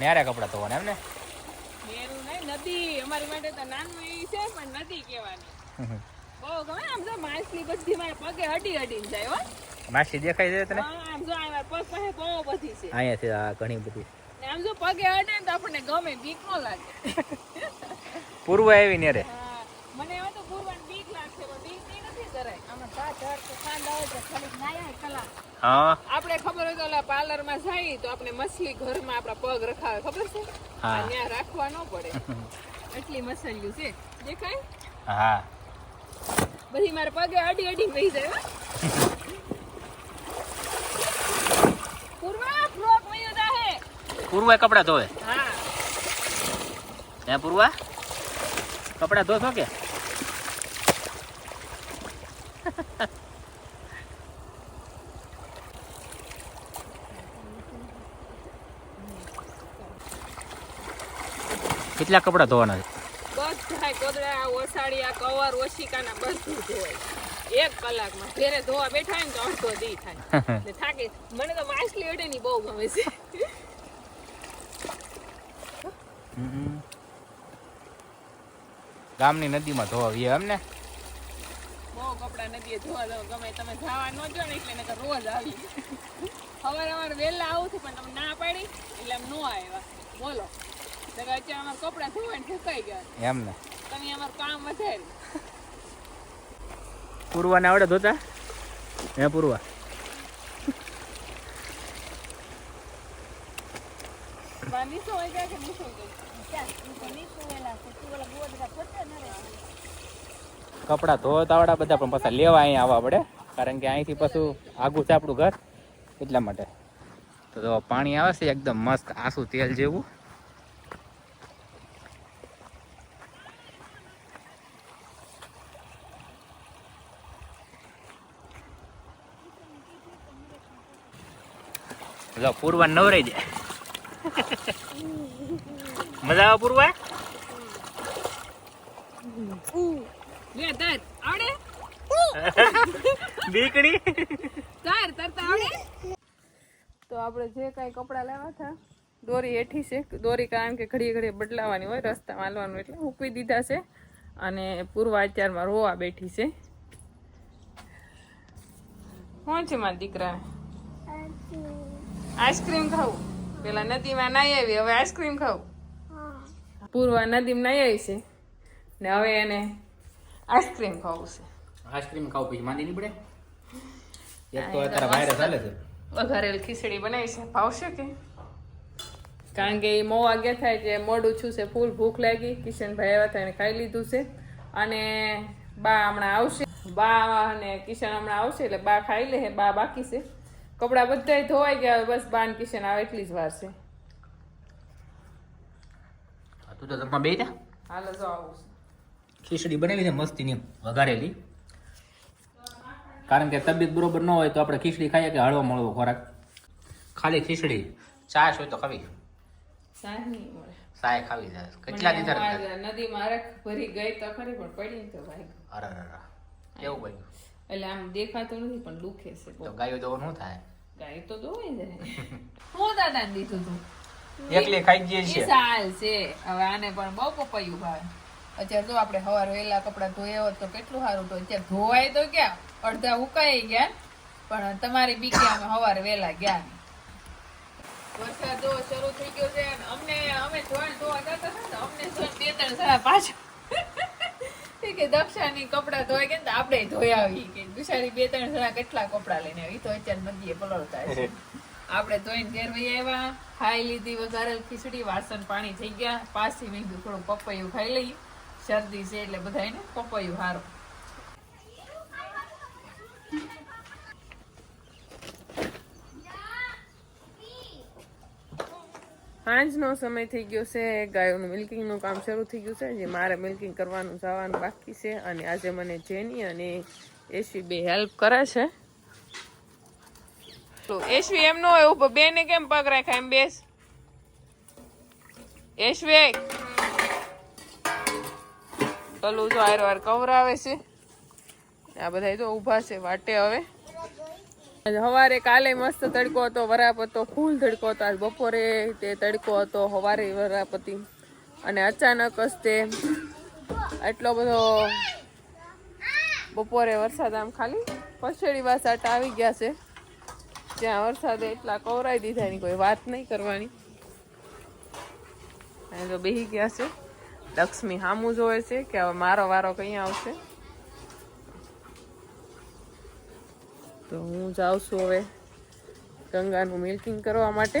ન્યારે કપડાં ધોવાના એમ ને? નદી. અમારી માટે તો નાનું એવી છે પણ નદી કહેવાની. બહુ ગમે આમ જો માછલી બધી મારા પગે હડી હડીને જાય હો. માછલી દેખાય છે તને? આમ જો આ પગ પાસે બહુ બધી છે. અહીંયાથી આ ઘણી બધી. ને આમ જો પગે હડે ને તો આપણને ગમે બીક ન લાગે. પૂર્વ આવી નેરે. હા, મને એવા તો પૂરવાની બીક લાગશે પણ બીક નથી કરાય. આમાં કે ખાંડ આવે તો ખાલી નાયા કલાક. હા. આપણે ખબર હોય તો ઓલા પાર્લરમાં જાય તો આપણે મછલી ઘરમાં આપણા પગ રખાવે ખબર છે? હા. ત્યાં રાખવા ન પડે. એટલી મસલ્યું છે. દેખાય? હા. બધી મારા પગે અડી અડી વહી જાય હો. પૂર્વા ફ્રોક વયો જાહે. પૂર્વા કપડા ધોવે? હા. હે પૂર્વા? કપડા ધોશો કે? કેટલા કપડાં ધોવાના છે? બધા કોદડા ઓસાડિયા કવર ઓશિકાના બધું ધોવાય. એક કલાકમાં. ઘેરે ધોવા બેઠા ને તો અડધો દી થાય. ને થાકી મને તો માછલી અડે ની બહુ ગમે છે. ગામની નદીમાં ધોવા એમ ને બહુ કપડા નદીએ ધોવા દો ગમે. તમે જવા ન જો ને એટલે નકર રોજ આવી સવારે અમારે વહેલા આવું છું પણ તમે ના પાડી એટલે એમ નો આવ્યા. બોલો. એમ ને. પૂર્વાને આવડે ધોતા? હે પૂર્વા? કપડા નીચો હોય ગયા કે નીચો ગઈ કપડાં ધોતા આવડા બધા પણ પાછા લેવા અહીંયા આવવા પડે. કારણ કે અહીંથી પાછું આગું છે આપણું ઘર એટલા માટે. તો પાણી આવે છે એકદમ મસ્ત આસુ તેલ જેવું. જો પૂર્વા નવરાઈ જાય. મજા આવે પૂર્વા? બીકડી તાર તરતા આવડે? તો આપણે જે કાંઈ કપડાં લેવા હતા દોરી હેઠી છે. દોરી કારણ કે ઘડીએ ઘડીએ બદલાવાની હોય રસ્તા માલવાનું એટલે મૂકવી દીધા છે. અને પૂર્વ અત્યારમાં રોવા બેઠી છે. કોણ છે મારા દીકરા આઈસ્ક્રીમ ખાવું પેલા નદીમાં નાઈ આવી હવે આઈસ્ક્રીમ ખાવું પૂર્વ નદીમાં નાઈ આવી છે. ને હવે એને આઈસ્ક્રીમ ખાવું છે. આઈસ્ક્રીમ ખાવ પછી માંદી નહીં પડે એક તો અત્યારે વાયરસ ચાલે છે. વઘારેલ ખીચડી બનાવી છે. ભાવશે કે? કારણ કે એ મોવા ગયા થાય કે મોડું છું છે. ફૂલ ભૂખ લાગી. કિશનભાઈ આવ્યા હતા એને ખાઈ લીધું છે. અને બા હમણાં આવશે. બા અને કિશન હમણાં આવશે એટલે બા ખાઈ લે બા બાકી છે. કપડાં બધા ધોવાઈ ગયા બસ બાન કિશન આવે એટલી જ વાર છે. તું તો જમવા બે હાલો જો આવું ખીચડી બનાવી છે મસ્તીની વઘારેલી. કારણ કે તબિયત બરોબર ન હોય તો આપણે ખીચડી ખાઈએ કે હળવો મળવો ખોરાક. ખાલી ખીચડી છાશ હોય તો ખાવી. સાય ખાવી જાય કેટલા નદીમાં ભરી ગઈ તો ખરી પણ પડી તો ભાઈ. અરે અરે અરે. કેવું એટલે આમ દેખાતો નથી પણ દુખે છે તો ગાયો દો શું થાય. ગાય તો દોવાઈ જાય. હું દાદાને દીધું તું? એકલી ખાઈ જઈએ છે સાલ છે. હવે આને પણ બહુ પપૈયું ભાવે. અત્યારે તો આપણે હવાર વહેલા કપડા ધોયા હોત તો કેટલું સારું તો અત્યારે ધોવાય તો ક્યાં? અડધા ઉકાઈ ગયા પણ તમારી બીકે અમે હવાર વહેલા ગયા. વરસાદ શરૂ થઈ ગયો છે અમને અમે ધોવા ધોવા જતા હતા ને અમને જોઈને બે ત્રણ સારા પાછળ ઈ કે દક્ષાની કપડા ધોઈ ગયા આપણે ધોઈ આવી કે. દુશારી બે ત્રણ જણા કેટલા કપડા લઈને આવી. તો અત્યારે નદીએ પલળતા છે આપણે ધોઈને ઘેર વહી આવ્યા. ખાઈ લીધી વઘારેલ ખીચડી વાસણ પાણી થઈ ગયા. પાછી મેં થોડું પપૈયું ખાઈ લઈ શરદી છે એટલે બધા એને પપૈયું હારું. સાંજનો સમય થઈ ગયો છે. ગાયોનું મિલ્કિંગનું કામ શરૂ થઈ ગયું છે. જે મારે મિલ્કિંગ કરવાનું જવાનું બાકી છે અને આજે મને જેની અને એસી બે હેલ્પ કરે છે. તો એશવી એમ ન હોય, ઊભો બેને કેમ પગ રાખ્યા? એમ બેસ. એશવી કલું જો હાર વાર કવરાવે છે. આ બધા તો ઊભા છે, વાટે હવે. સવારે કાલે મસ્ત તડકો હતો, વરાપ હતો, ફૂલ તડકો હતો. આજ બપોરે તે તડકો હતો, સવારે વરાપ હતી. અને અચાનક જ તે એટલો બધો બપોરે વરસાદ આમ ખાલી પછેડી વાસાટ આવી ગયા છે. જ્યાં વરસાદે એટલા કવરાઈ દીધા એની કોઈ વાત નહીં કરવાની. અહીં તો બેહી ગયા છે. લક્ષ્મી હામું જોવે છે કે હવે મારો વારો કઈ આવશે? તો હું જાઉં છું હવે ગંગાનું મિલ્કિંગ કરવા માટે.